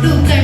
கொடுக்க